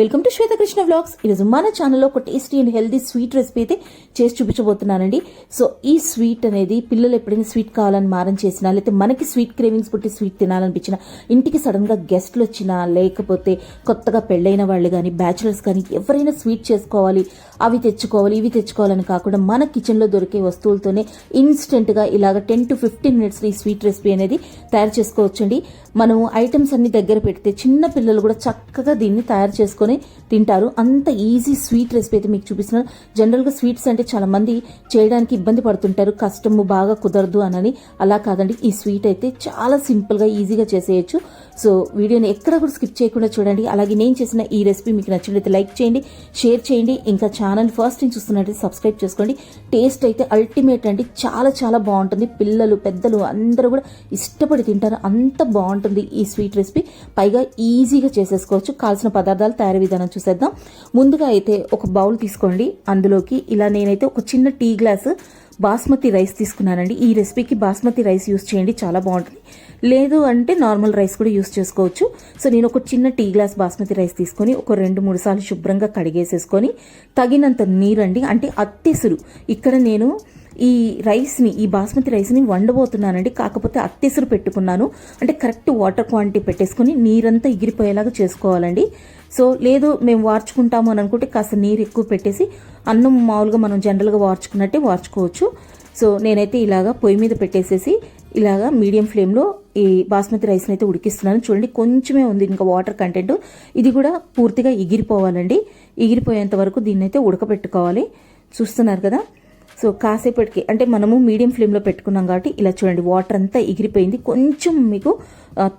Welcome to Swetha Krishna vlogs. ఈరోజు మన ఛానల్లో ఒక tasty and healthy sweet recipe అయితే చేసి చూపించబోతున్నానండి. సో ఈ స్వీట్ అనేది పిల్లలు ఎప్పుడైనా స్వీట్ కావాలని మారం చేసినా లేకపోతే మనకి స్వీట్ క్రేవింగ్స్ పుట్టి స్వీట్ తినాలనిపించిన ఇంటికి సడన్గా గెస్ట్లు వచ్చినా లేకపోతే కొత్తగా పెళ్ళైన వాళ్ళు కానీ బ్యాచులర్స్ కానీ ఎవరైనా స్వీట్ చేసుకోవాలి అవి తెచ్చుకోవాలి ఇవి తెచ్చుకోవాలని కాకుండా మన కిచెన్లో దొరికే వస్తువులతోనే ఇన్స్టెంట్గా ఇలాగ టెన్ టు ఫిఫ్టీన్ మినిట్స్ ఈ స్వీట్ రెసిపీ అనేది తయారు చేసుకోవచ్చండి. మనం ఐటమ్స్ అన్ని దగ్గర పెడితే చిన్న పిల్లలు కూడా చక్కగా దీన్ని తయారు చేసుకొని తింటారు. అంత ఈజీ స్వీట్ రెసిపీ అయితే మీకు చూపిస్తున్నాను. జనరల్గా స్వీట్స్ అంటే చాలా మంది చేయడానికి ఇబ్బంది పడుతుంటారు. కష్టము బాగా కుదరదు అనని అలా కాదండి. ఈ స్వీట్ అయితే చాలా సింపుల్గా ఈజీగా చేసేయచ్చు. సో వీడియోని ఎక్కడ కూడా స్కిప్ చేయకుండా చూడండి. అలాగే నేను చేసిన ఈ రెసిపీ మీకు నచ్చినట్లయితే లైక్ చేయండి షేర్ చేయండి. ఇంకా ఛానల్ ఫస్ట్ నుంచి చూస్తున్నట్లయితే సబ్స్క్రైబ్ చేసుకోండి. టేస్ట్ అయితే అల్టిమేట్ అండి. చాలా చాలా బాగుంటుంది. పిల్లలు పెద్దలు అందరూ కూడా ఇష్టపడి తింటారు. అంత బాగుంటుంది ఈ స్వీట్ రెసిపీ పైగా ఈజీగా చేసేసుకోవచ్చు. కావాల్సిన పదార్థాలు తయారు విధానం చూసేద్దాం. ముందుగా అయితే ఒక బౌల్ తీసుకోండి. అందులోకి ఇలా నేనైతే ఒక చిన్న టీ గ్లాస్ బాస్మతి రైస్ తీసుకున్నానండి. ఈ రెసిపీకి బాస్మతి రైస్ యూస్ చేయండి. చాలా బాగుంటుంది. లేదు అంటే నార్మల్ రైస్ కూడా యూస్ చేసుకోవచ్చు. సో నేను ఒక చిన్న టీ గ్లాస్ బాస్మతి రైస్ తీసుకొని ఒక రెండు మూడు సార్లు శుభ్రంగా కడిగేసేసుకొని తగినంత నీరండి. అంటే అత్తెసురు ఇక్కడ నేను ఈ రైస్ని ఈ బాస్మతి రైస్ని వండబోతున్నానండి. కాకపోతే అత్తెసురు పెట్టుకున్నాను. అంటే కరెక్ట్ వాటర్ క్వాంటిటీ పెట్టేసుకొని నీరంతా ఎగిరిపోయేలాగా చేసుకోవాలండి. సో లేదు మేము వార్చుకుంటాము అని అనుకుంటే కాస్త నీరు ఎక్కువ పెట్టేసి అన్నం మామూలుగా మనం జనరల్గా వార్చుకున్నట్టే వార్చుకోవచ్చు. సో నేనైతే ఇలాగా పొయ్యి మీద పెట్టేసేసి ఇలాగా మీడియం ఫ్లేమ్లో ఈ బాస్మతి రైస్ని అయితే ఉడికిస్తున్నాను. చూడండి కొంచెమే ఉంది ఇంకా వాటర్ కంటెంట్. ఇది కూడా పూర్తిగా ఎగిరిపోవాలండి. ఎగిరిపోయేంత వరకు దీన్ని అయితే ఉడకబెట్టుకోవాలి చూస్తున్నారు కదా? సో కాసేపటికి అంటే మనము మీడియం ఫ్లేమ్లో పెట్టుకున్నాం కాబట్టి ఇలా చూడండి వాటర్ అంతా ఎగిరిపోయింది. కొంచెం మీకు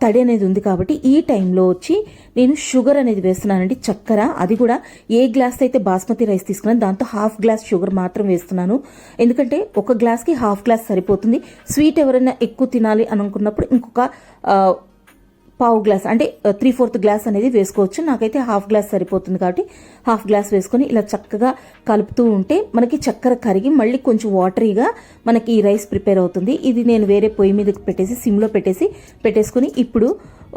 తడి అనేది ఉంది కాబట్టి ఈ టైంలో వచ్చి నేను షుగర్ అనేది వేస్తున్నానండి చక్కెర. అది కూడా ఏ గ్లాస్ అయితే బాస్మతి రైస్ తీసుకున్నాను దాంతో హాఫ్ గ్లాస్ షుగర్ మాత్రం వేస్తున్నాను. ఎందుకంటే ఒక గ్లాస్కి హాఫ్ గ్లాస్ సరిపోతుంది. స్వీట్ ఎవరైనా ఎక్కువ తినాలి అనుకున్నప్పుడు ఇంకొక పావు గ్లాస్ అంటే త్రీ ఫోర్త్ గ్లాస్ అనేది వేసుకోవచ్చు. నాకైతే హాఫ్ గ్లాస్ సరిపోతుంది కాబట్టి హాఫ్ గ్లాస్ వేసుకొని ఇలా చక్కగా కలుపుతూ ఉంటే మనకి చక్కెర కరిగి మళ్ళీ కొంచెం వాటరీగా మనకి ఈ రైస్ ప్రిపేర్ అవుతుంది. ఇది నేను వేరే పొయ్యి మీద పెట్టేసి సిమ్లో పెట్టేసి పెట్టేసుకొని ఇప్పుడు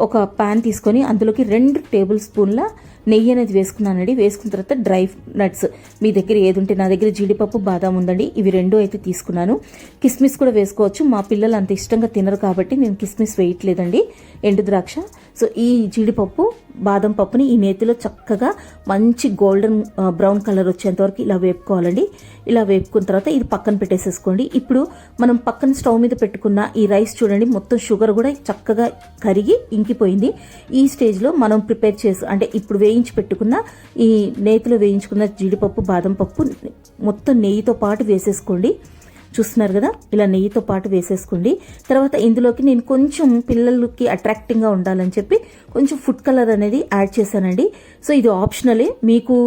ఒక ప్యాన్ తీసుకొని అందులోకి రెండు టేబుల్ స్పూన్ల నెయ్యి అనేది వేసుకున్నానండి. వేసుకున్న తర్వాత డ్రై నట్స్ మీ దగ్గర ఏది ఉంటే నా దగ్గర జీడిపప్పు బాదాం ఉందండి. ఇవి రెండు అయితే తీసుకున్నాను. కిస్మిస్ కూడా వేసుకోవచ్చు. మా పిల్లలు అంత ఇష్టంగా తినరు కాబట్టి నేను కిస్మిస్ వేయట్లేదండి. ఎండు ద్రాక్ష. సో ఈ జీడిపప్పు బాదం పప్పుని ఈ నేతిలో చక్కగా మంచి గోల్డెన్ బ్రౌన్ కలర్ వచ్చేంత వరకు ఇలా వేపుకోవాలండి. ఇలా వేపుకున్న తర్వాత ఇది పక్కన పెట్టేసేసుకోండి. ఇప్పుడు మనం పక్కన స్టవ్ మీద పెట్టుకున్న ఈ రైస్ చూడండి మొత్తం షుగర్ కూడా చక్కగా కరిగి ఇంకిపోయింది. ఈ స్టేజ్లో మనం ప్రిపేర్ చేసి అంటే ఇప్పుడు వేయించి పెట్టుకున్న ఈ నేతిలో వేయించుకున్న జీడిపప్పు బాదం పప్పు మొత్తం నెయ్యితో పాటు వేసేసుకోండి. చూస్తున్నారు కదా? ఇలా నెయ్యితో పాటు వేసేసుకోండి. తర్వాత ఇందులోకి నేను కొంచెం పిల్లలకి అట్రాక్టింగ్గా ఉండాలని చెప్పి కొంచెం ఫుడ్ కలర్ అనేది యాడ్ చేశానండి. సో ఇది ఆప్షనలే మీకు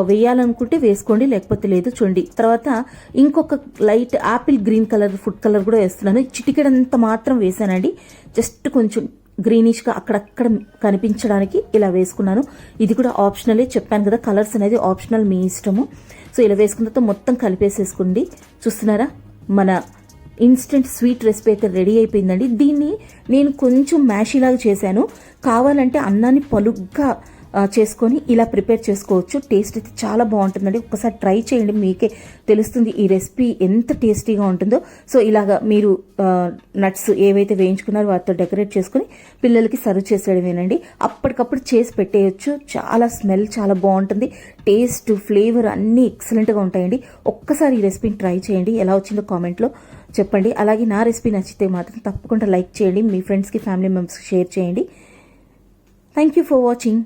వేయాలనుకుంటే వేసుకోండి లేకపోతే లేదు చూడండి. తర్వాత ఇంకొక light apple green colour food colour కూడా వేస్తున్నాను. చిటికెడంత మాత్రం వేసానండి. జస్ట్ కొంచెం గ్రీనిష్గా అక్కడక్కడ కనిపించడానికి ఇలా వేసుకున్నాను. ఇది కూడా ఆప్షనలే చెప్పాను కదా కలర్స్ అనేది ఆప్షనల్ మీ ఇష్టము. సో ఇలా వేసుకున్న తర్వాత మొత్తం కలిపేసేసుకోండి. చూస్తున్నారా? మన ఇన్స్టెంట్ స్వీట్ రెసిపీ అయితే రెడీ అయిపోయిందండి. దీన్ని నేను కొంచెం మ్యాషీలాగా చేశాను. కావాలంటే అన్నాన్ని పలుగ్గా చేసుకొని ఇలా ప్రిపేర్ చేసుకోవచ్చు. టేస్ట్ అయితే చాలా బాగుంటుందండి. ఒకసారి ట్రై చేయండి. మీకే తెలుస్తుంది ఈ రెసిపీ ఎంత టేస్టీగా ఉంటుందో. సో ఇలాగా మీరు నట్స్ ఏవైతే వేయించుకున్నారో వాటితో డెకరేట్ చేసుకుని పిల్లలకి సర్వ్ చేసేయడమేనండి. అప్పటికప్పుడు చేసి పెట్టేయచ్చు. చాలా స్మెల్ చాలా బాగుంటుంది. టేస్ట్ ఫ్లేవర్ అన్నీ ఎక్సలెంట్గా ఉంటాయండి. ఒక్కసారి ఈ రెసిపీని ట్రై చేయండి. ఎలా వచ్చిందో కామెంట్లో చెప్పండి. అలాగే నా రెసిపీ నచ్చితే మాత్రం తప్పకుండా లైక్ చేయండి. మీ ఫ్రెండ్స్కి ఫ్యామిలీ మెంబర్స్కి షేర్ చేయండి. Thank you for watching.